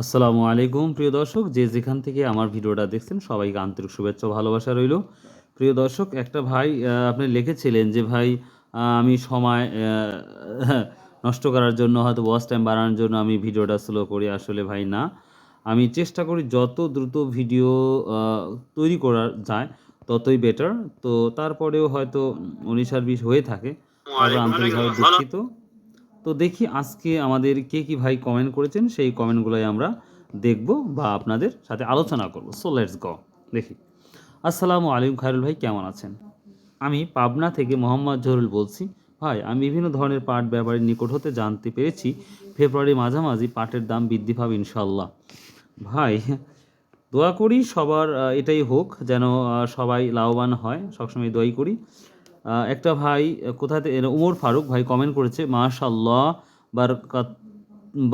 আসসালামু আলাইকুম প্রিয় দর্শক। যে যেখান থেকে আমার ভিডিওটা দেখছেন সবাইকে আন্তরিক শুভেচ্ছা ভালোবাসা রইল। প্রিয় দর্শক একটা ভাই আপনি লিখেছিলেন যে ভাই আমি সময় নষ্ট করার জন্য হয়তো ওয়াচ টাইম বাড়ানোর জন্য আমি ভিডিওটা স্লো করি। আসলে ভাই না। আমি চেষ্টা করি যত দ্রুত ভিডিও তৈরি করা যায় ততই বেটার তো তারপরেও হয়তো উনিশ আর বিশ হয়ে থাকে। আন্তরিকভাবে দুঃখিত। তো দেখি আজকে আমাদের কে কি ভাই কমেন্ট করেছেন, সেই কমেন্টগুলোই আমরা দেখব বা আপনাদের সাথে আলোচনা করব। সো লেটস গ দেখি। আসসালামু আলাইকুম খায়রুল ভাই, কেমন আছেন? আমি পাবনা থেকে মোহাম্মদ জহুরুল বলছি। ভাই, আমি বিভিন্ন ধরনের পাট ব্যাপারীর নিকট হতে জানতে পেরেছি। ফেব্রুয়ারি মাঝামাঝি পাটের দাম বৃদ্ধি পাবে ইনশাল্লাহ ভাই, দোয়া করি সবার এটাই হোক যেন সবাই লাভবান হয়, সবসময় দোয়াই করি। একটা ভাই আহ, কোথা থেকে উমর ফারুক ভাই কমেন্ট করেছে মাশাল্লাহ বারকাত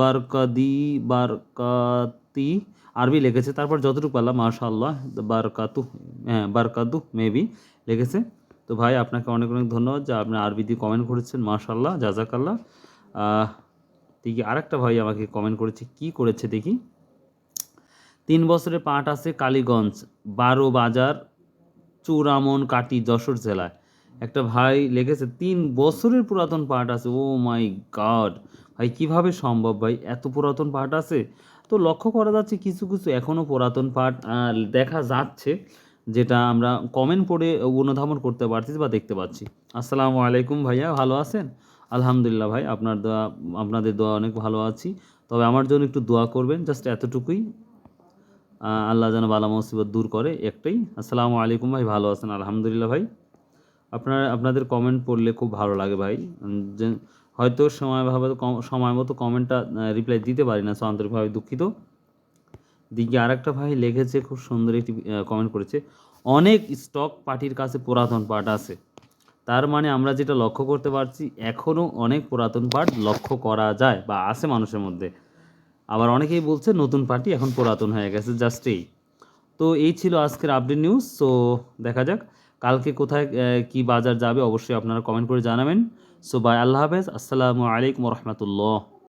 বারকাদি বারকাতি আরবি লিখেছে তারপর যতটুকু পারলাম মাশাল্লাহ বারকাতু হ্যাঁ বারকাতু মেবি লিখেছে। তো ভাই আপনাকে অনেক অনেক ধন্যবাদ যে আপনি আরবি দিয়ে কমেন্ট করেছেন মাশাল্লাহ জাজাকাল্লাহ। দেখি আরেকটা ভাই আমাকে কমেন্ট করেছে কি করেছে দেখি। তিন বছরের পাট আছে কালীগঞ্জ বারো বাজার চুরামন কাটি যশোর জেলায়। একটা ভাই লিখেছে, তিন বছরের পুরাতন পাট আছে। ও মাই গড, ভাই কীভাবে সম্ভব ভাই? এত পুরাতন পাট আছে? তো লক্ষ্য করা যাচ্ছে কিছু কিছু এখনও পুরাতন পাট দেখা যাচ্ছে, যেটা আমরা কমেন্ট পড়ে অনুধাবন করতে পারছি বা দেখতে পাচ্ছি। আসসালামু আলাইকুম ভাইয়া, ভালো আছেন? আলহামদুলিল্লাহ ভাই, আপনার দোয়া, আপনাদের দোয়া অনেক ভালো আছি। তবে আমার জন্য একটু দোয়া করবেন জাস্ট এতটুকুই। আল্লাহ যেন বালা মুসিবত দূর করে একটাই। আসসালামু আলাইকুম ভাই, ভালো আছেন? আলহামদুলিল্লাহ ভাই। আপনার, আপনাদের কমেন্ট পড়লে খুব ভালো লাগে ভাই। যে, হয়তো সময় ভাবে, কম- সময় মতো কমেন্টটা রিপ্লাই দিতে পারি না, সো আন্তরিকভাবে দুঃখিত। দিকে আরেকটা ভাই লিখেছে, খুব সুন্দর একটি কমেন্ট করেছে, অনেক স্টক পার্টির কাছে পুরাতন পার্ট আছে। তার মানে আমরা যেটা লক্ষ্য করতে পারছি এখনও অনেক পুরাতন পার্ট লক্ষ্য করা যায় বা আছে মানুষের মধ্যে। আবার অনেকেই বলছে নতুন পার্টি এখন পুরাতন হয়ে গেছে জাস্ট এই। তো এই ছিল আজকের আপডেট নিউজ সো দেখা যাক। কালকে কোথায় কি বাজার যাবে অবশ্যই আপনারা কমেন্ট করে জানাবেন। সো বাই আল্লাহ হাফেজ। আসসালামু আলাইকুম রহমতুল্লাহ।